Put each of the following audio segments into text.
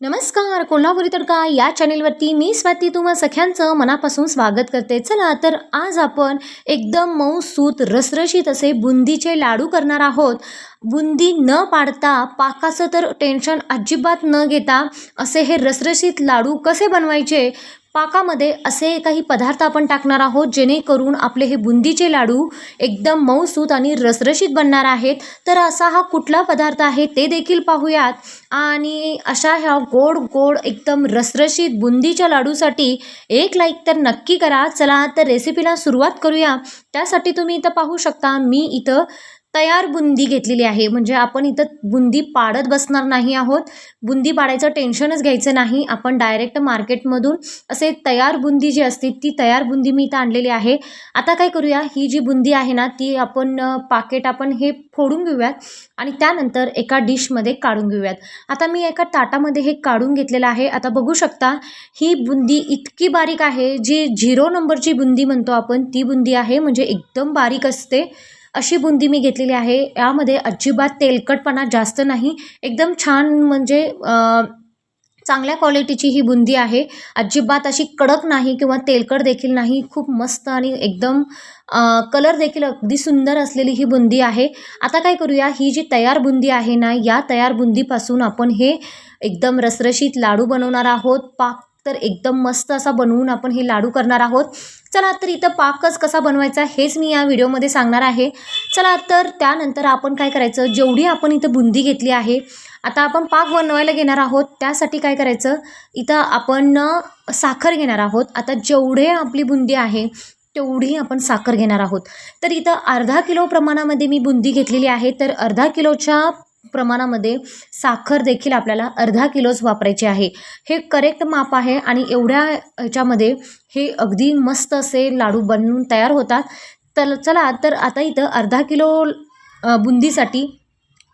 नमस्कार कोल्हापुरी तडका या चॅनेलवरती मी स्वाती तुम्हा सख्यांचं मनापासून स्वागत करते. चला तर आज आपण एकदम मऊसूत रसरशीत असे बुंदीचे लाडू करणार आहोत. बुंदी न पाडता पाकाचं तर टेन्शन अजिबात न घेता असे हे रसरशीत लाडू कसे बनवायचे? पाकामध्ये असे काही पदार्थ आपण टाकणार आहोत जेणेकरून आपले हे बुंदीचे लाडू एकदम मऊसूत आणि रसरशीत बनणार आहेत. तर असा हा कुठला पदार्थ आहे ते देखील पाहूयात. आणि अशा ह्या गोड गोड एकदम रसरशीत बुंदीच्या लाडूसाठी एक लाईक तर नक्की करा. चला तर रेसिपीला सुरुवात करूया. त्यासाठी तुम्ही इथं पाहू शकता मी इथं तयार बुंदी घेतलेली आहे. म्हणजे आपण इथं बुंदी पाडत बसणार नाही आहोत. बुंदी पाडायचं टेन्शनच घ्यायचं नाही. आपण डायरेक्ट मार्केटमधून असे तयार बुंदी जी असते ती तयार बुंदी मी इथं आणलेली आहे. आता काय करूया? ही जी बुंदी आहे ना ती आपण पाकेट आपण हे फोडून घेऊयात आणि त्यानंतर एका डिशमध्ये काढून घेऊयात. आता मी एका ताटामध्ये हे काढून घेतलेलं आहे. आता बघू शकता ही बुंदी इतकी बारीक आहे जी झिरो नंबरची बुंदी म्हणतो आपण ती बुंदी आहे म्हणजे एकदम बारीक असते. अशी बुंदी मी घेतलेली आहे. यामध्ये अजिबात तेलकटपणा जास्त नाही. एकदम छान म्हणजे चांगल्या क्वालिटीची ही बुंदी आहे. अजिबात अशी कडक नाही किंवा तेलकट देखील नाही. खूप मस्त आणि एकदम कलर देखील अगदी सुंदर असलेली ही बुंदी आहे. आता काय करूया? ही जी तयार बुंदी आहे ना या तयार बुंदीपासून आपण हे एकदम रसरशीत लाडू बनवणार आहोत. पाक तर एकदम मस्त असा बनवून आपण हे लाडू करणार आहोत. चला तर इथं पाकच कसा बनवायचा हेच मी या व्हिडिओमध्ये सांगणार आहे. चला तर त्यानंतर आपण काय करायचं? जेवढी आपण इथं बुंदी घेतली आहे आता आपण पाक बनवायला घेणार आहोत. त्यासाठी काय करायचं? इथं आपण साखर घेणार आहोत. आता जेवढे आपली बुंदी आहे तेवढी आपण साखर घेणार आहोत. तर इथं अर्धा किलो प्रमाणामध्ये मी बुंदी घेतलेली आहे. तर अर्धा किलोच्या प्रमाणामध्ये साखर देखील आपल्याला अर्धा किलोच वापरायची आहे. हे करेक्ट माप आहे आणि एवढ्या ह्याच्यामध्ये हे अगदी मस्त असे लाडू बनवून तयार होतात. तर चला तर आता इथं अर्धा किलो बुंदीसाठी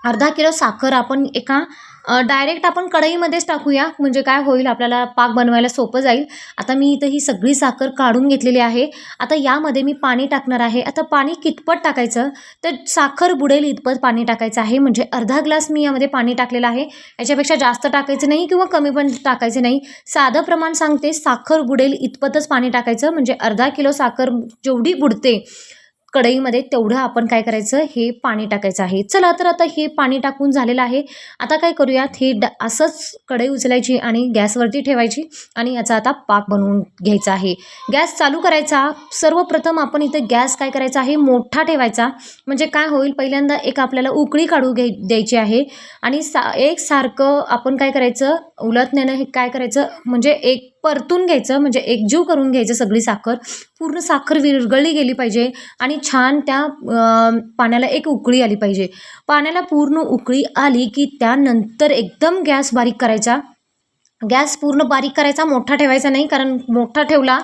अर्धा किलो साखर आपण एका डायरेक्ट आपण कढईमध्येच टाकूया. म्हणजे काय होईल आपल्याला पाक बनवायला सोपं जाईल. आता मी इथं ही सगळी साखर काढून घेतलेली आहे. आता यामध्ये मी पाणी टाकणार आहे. आता पाणी कितपत टाकायचं? तर साखर बुडेल इतपत पाणी टाकायचं आहे. म्हणजे अर्धा ग्लास मी यामध्ये पाणी टाकलेलं आहे. याच्यापेक्षा जास्त टाकायचं नाही किंवा कमी पण टाकायचं नाही. साधं प्रमाण सांगते साखर बुडेल इतपतच पाणी टाकायचं. म्हणजे अर्धा किलो साखर जेवढी बुडते कढईमध्ये तेवढं आपण काय करायचं? हे पाणी टाकायचं आहे. चला तर आता हे पाणी टाकून झालेलं आहे. आता काय करूयात? हे ड असंच कढई उचलायची आणि गॅसवरती ठेवायची आणि याचा आता पाक बनवून घ्यायचा आहे. गॅस चालू करायचा. सर्वप्रथम आपण इथं गॅस काय करायचा आहे? मोठा ठेवायचा. म्हणजे काय होईल? पहिल्यांदा एक आपल्याला उकळी काढू घ्याय द्यायची आहे आणि सा एकसारखं आपण काय करायचं? उलटण्यानं हे काय करायचं? म्हणजे एक परतून घ्यायचं म्हणजे एकजीव करून घ्यायचं सगळी साखर. पूर्ण साखर विरघळली गेली पाहिजे आणि छान त्या पाण्याला एक उकळी आली पाहिजे. पाण्याला पूर्ण उकळी आली की त्यानंतर एकदम गॅस बारीक करायचा. गॅस पूर्ण बारीक करायचा मोठा ठेवायचा नाही कारण मोठा ठेवला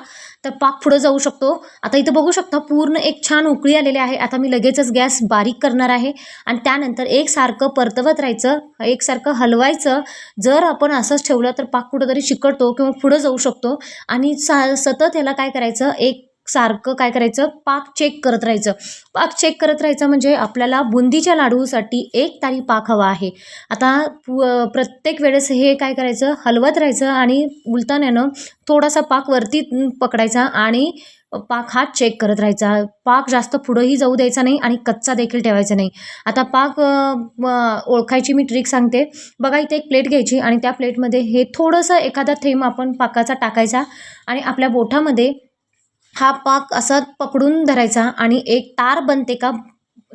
तर पाक पुढं जाऊ शकतो. आता इथं बघू शकता पूर्ण एक छान उकळी आलेली आहे. आता मी लगेचच गॅस बारीक करणार आहे. आणि त्यानंतर एकसारखं परतवत राहायचं एकसारखं हलवायचं. जर आपण असंच ठेवलं तर पाक कुठंतरी चिकटतो किंवा पुढं जाऊ शकतो. आणि सा सतत याला काय करायचं एक सारखं काय करायचं? पाक चेक करत राहायचं. पाक चेक करत राहायचं म्हणजे आपल्याला बुंदीच्या लाडूसाठी एक तारी पाक हवा आहे. आता पु प्रत्येक वेळेस हे काय करायचं? हलवत राहायचं आणि उलताण्यानं थोडासा पाक वरती पकडायचा आणि पाक हा चेक करत राहायचा. पाक जास्त पुढंही जाऊ द्यायचा नाही आणि कच्चा देखील ठेवायचा नाही. आता पाक ओळखायची मी ट्रिक सांगते. बघा इथे एक प्लेट घ्यायची आणि त्या प्लेटमध्ये हे थोडंसं एखादा थेंब आपण पाकाचा टाकायचा आणि आपल्या बोठामध्ये हा पाक असा पकडून धरायचा आणि एक तार बनते का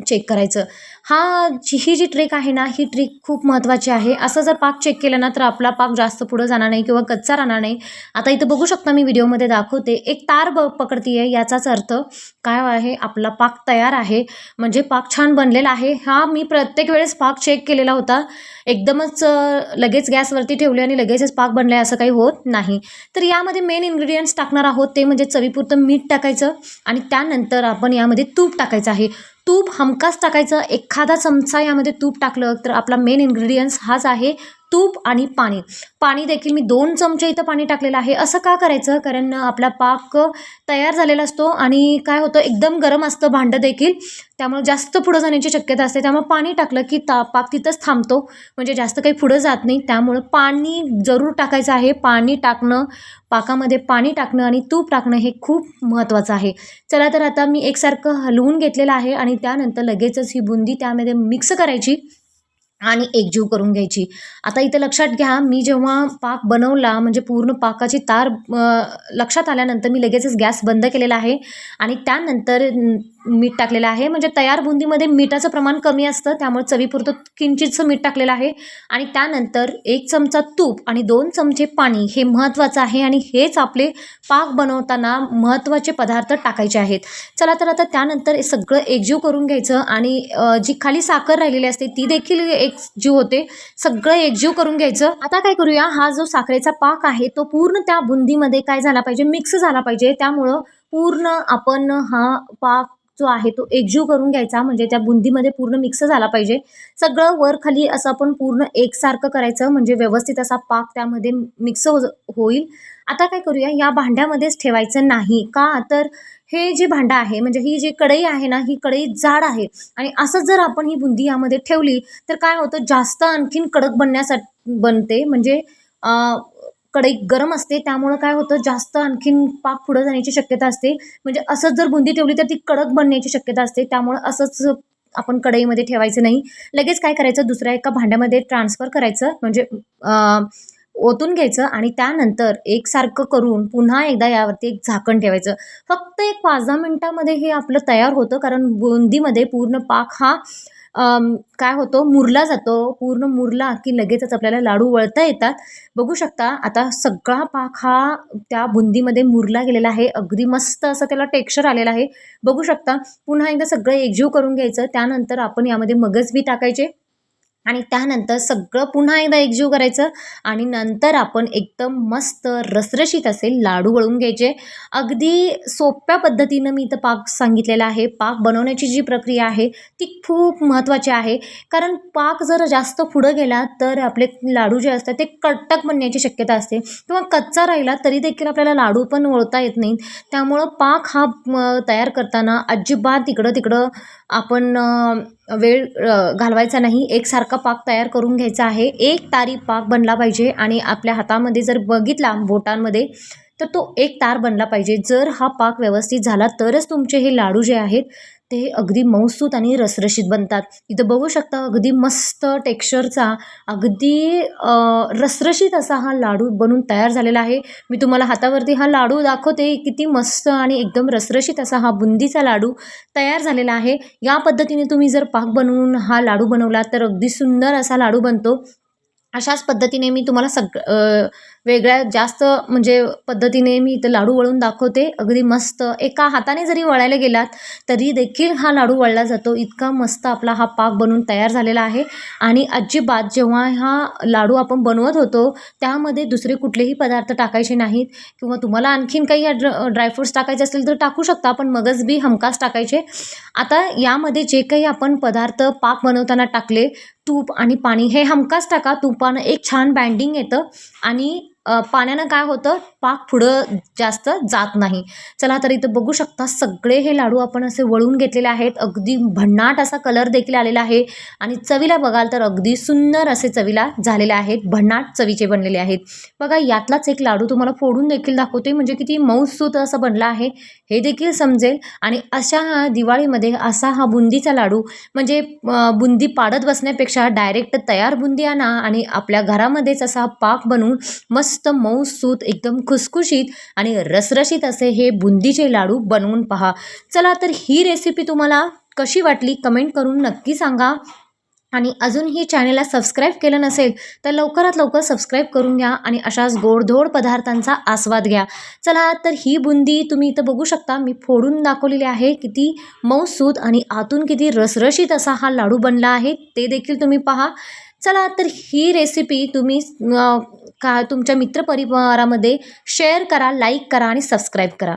चेक करायचं. हा जी- ही जी ट्रिक आहे ना ही ट्रिक खूप महत्त्वाची आहे. असं जर पाक चेक केलं ना तर आपला पाक जास्त पुढं जाणार नाही किंवा कच्चा राहणार नाही. आता इथं बघू शकता मी व्हिडिओमध्ये दाखवते. एक तार ब पकडतीये याचाच अर्थ काय आहे? आपला पाक तयार आहे. म्हणजे पाक छान बनलेला आहे. हा मी प्रत्येक वेळेस पाक चेक केलेला होता. एकदमच लगेच गॅसवरती ठेवले आणि लगेचच पाक बनले असं काही होत नाही. तर यामध्ये मेन इन्ग्रेडियंट्स टाकणार आहोत. ते म्हणजे चवीपुरतं मीठ टाकायचं आणि त्यानंतर आपण यामध्ये तूप टाकायचं आहे. तूप हमखास टाकायचं. एखादा चमचा यामध्ये तूप टाकलं तर आपला मेन इन्ग्रेडियंट्स हाच आहे तूप आणि पाणी. पाणी देखील मी दोन चमचे इथं पाणी टाकलेलं आहे. असं का करायचं? कारण आपला पाक तयार झालेला असतो आणि काय होतं? एकदम गरम असतं भांडं देखील. त्यामुळे जास्त पुढं जाण्याची शक्यता असते. त्यामुळे पाणी टाकलं की ता पाक तिथंच थांबतो. म्हणजे जास्त काही पुढं जात नाही. त्यामुळं पाणी जरूर टाकायचं आहे. पाणी टाकणं पाकामध्ये पाणी टाकणं आणि तूप टाकणं हे खूप महत्त्वाचं आहे. चला तर आता मी एकसारखं हलवून घेतलेलं आहे आणि त्यानंतर लगेचच ही बुंदी त्यामध्ये मिक्स करायची. आणि एकजीव करून घ्यायची. आता इथं लक्षात घ्या मी जेव्हा पाक बनवला म्हणजे पूर्ण पाकाची तार लक्षात आल्यानंतर मी लगेचच गॅस बंद केलेला आहे आणि त्यानंतर मीठ टाकलेलं आहे. म्हणजे तयार बुंदीमध्ये मिठाचं प्रमाण कमी असतं त्यामुळे चवीपुरतं किंचितचं मीठ टाकलेलं आहे. आणि त्यानंतर एक चमचा तूप आणि दोन चमचे पाणी हे महत्त्वाचं आहे आणि हेच आपले पाक बनवताना महत्त्वाचे पदार्थ टाकायचे आहेत. चला तर आता त्यानंतर सगळं एकजीव करून घ्यायचं आणि जी खाली साखर राहिलेली असते ती देखील एकजीव होते. सगळं एकजीव करून घ्यायचं. आता काय करूया हा जो साखरेचा पाक आहे तो पूर्ण त्या बुंदीमध्ये काय झाला पाहिजे? मिक्स झाला पाहिजे. त्यामुळं पूर्ण आपण हा पाक जो आहे तो एकजीव करून घ्यायचा म्हणजे त्या बुंदीमध्ये पूर्ण मिक्स झाला पाहिजे. सगळं वर खाली असं आपण पूर्ण एकसारखं करायचं म्हणजे व्यवस्थित असा पाक त्यामध्ये मिक्स हो होईल. आता काय करूया या भांड्यामध्येच ठेवायचं नाही का? तर हे जे भांडं आहे म्हणजे ही जी कढई आहे ना ही कढई जाड आहे. आणि असंच जर आपण ही बुंदी यामध्ये ठेवली तर काय होतं जास्त आणखीन कडक बनण्यासाठी बनते. म्हणजे कढई गरम असते त्यामुळं काय होतं जास्त आणखीन पाक पुढं जाण्याची शक्यता असते. म्हणजे असंच जर बुंदी ठेवली तर ती कडक बनण्याची शक्यता असते. त्यामुळं असंच आपण कढईमध्ये ठेवायचं नाही. लगेच काय करायचं दुसऱ्या एका भांड्यामध्ये ट्रान्सफर करायचं. म्हणजे ओतून घ्यायचं आणि त्यानंतर एकसारखं करून पुन्हा एकदा यावरती एक झाकण ठेवायचं. फक्त एक पाच दहा मिनटामध्ये हे आपलं तयार होतं कारण बुंदीमध्ये पूर्ण पाक हा काय होतो? मुरला जातो. पूर्ण मुरला की लगेचच आपल्याला लाडू वळता येतात. बघू शकता आता सगळा पाक हा त्या बुंदीमध्ये मुरला गेलेला आहे. अगदी मस्त असं त्याला टेक्स्चर आलेलं आहे. बघू शकता पुन्हा एकदा सगळं एकजीव करून घ्यायचं. त्यानंतर आपण यामध्ये मगज बी टाकायचे. आणि त्यानंतर सगळं पुन्हा एकदा एकजीव करायचं आणि नंतर आपण एकदम मस्त रसरशीत असे लाडू वळून घ्यायचे. अगदी सोप्या पद्धतीनं मी इथं पाक सांगितलेला आहे. पाक बनवण्याची जी प्रक्रिया आहे ती खूप महत्त्वाची आहे. कारण पाक जर जास्त पुढं गेला तर आपले लाडू जे असतात ते कटक बनण्याची शक्यता असते. किंवा कच्चा राहिला तरी देखील आपल्याला लाडू पण वळता येत नाहीत त्यामुळं पाक हा तयार करताना अजिबात इकडं तिकडं आपण वेळ घालवायचा नाही. एकसारखा पाक तयार करून घ्यायचा आहे. एक तारी पाक बनला पाहिजे आणि आपल्या हातामध्ये जर बघितला बोटांमध्ये तर तो एक तार बनला पाहिजे. जर हा पाक व्यवस्थित झाला तरच तुमचे हे लाडू जे आहेत ते अगदी मऊसूत आणि रसरशीत बनतात. इथं बघू शकता अगदी मस्त टेक्स्चरचा अगदी रसरशीत असा हा लाडू बनून तयार झालेला आहे. मी तुम्हाला हातावरती हा लाडू दाखवते. किती मस्त आणि एकदम रसरशीत असा हा बुंदीचा लाडू तयार झालेला आहे. या पद्धतीने तुम्ही जर पाक बनवून हा लाडू बनवला तर अगदी सुंदर असा लाडू बनतो. अशाच पद्धतीने मी तुम्हाला सग वेगळ्या जास्त म्हणजे पद्धतीने मी इथं लाडू वळून दाखवते. अगदी मस्त. एका हाताने जरी वळायला गेलात तरी देखील हा लाडू वळला जातो. इतका मस्त आपला हा पाक बनून तयार झालेला आहे. आणि अजिबात जेव्हा हा लाडू आपण बनवत होतो त्यामध्ये दुसरे कुठलेही पदार्थ टाकायचे नाहीत. किंवा तुम्हाला आणखीन काही ड्र ड्रायफ्रूट्स टाकायचे असतील तर टाकू शकता पण मगज बी हमखास टाकायचे. आता यामध्ये जे काही आपण पदार्थ पाक बनवताना टाकले तूप आणि पाणी हे हमखास टाका. तुपानं एक छान बँडिंग येतं. आणि पाण्यानं काय होतं? पाक पुढं जास्त जात नाही. चला तर इथं बघू शकता सगळे हे लाडू आपण असे वळून घेतलेले आहेत. अगदी भन्नाट असा कलर देखील आलेला आहे. आणि चवीला बघाल तर अगदी सुंदर असे चवीला झालेले आहेत. भन्नाट चवीचे बनलेले आहेत. बघा यातलाच एक लाडू तुम्हाला फोडून देखील दाखवते. म्हणजे किती मऊसूत असं बनला आहे. हे देखील समजेल. आणि अशा दिवाळीमध्ये असा हा बुंदीचा लाडू म्हणजे बुंदी पाडत बसण्यापेक्षा डायरेक्ट तयार बुंदी आणा आणि आपल्या घरामध्येच असा पाक बनवून मस्त मऊसूत एकदम खुसखुशीत आणि रसरशीत असे हे बुंदीचे लाडू बनवून पहा. चला तर ही रेसिपी तुम्हाला कशी वाटली कमेंट करून नक्की सांगा. आणि अजूनही चॅनेलला सबस्क्राईब केलं नसेल तर लवकरात लवकर सबस्क्राईब करून घ्या आणि अशाच गोडधोड पदार्थांचा आस्वाद घ्या. चला तर ही बुंदी तुम्ही इथं बघू शकता मी फोडून दाखवलेली आहे. किती मऊसूत आणि आतून किती रसरशीत असा हा लाडू बनला आहे ते देखील तुम्ही पहा. चला तर ही रेसिपी तुम्ही का तुमच्या मित्रपरिवारामध्ये शेअर करा लाईक करा आणि सबस्क्राईब करा.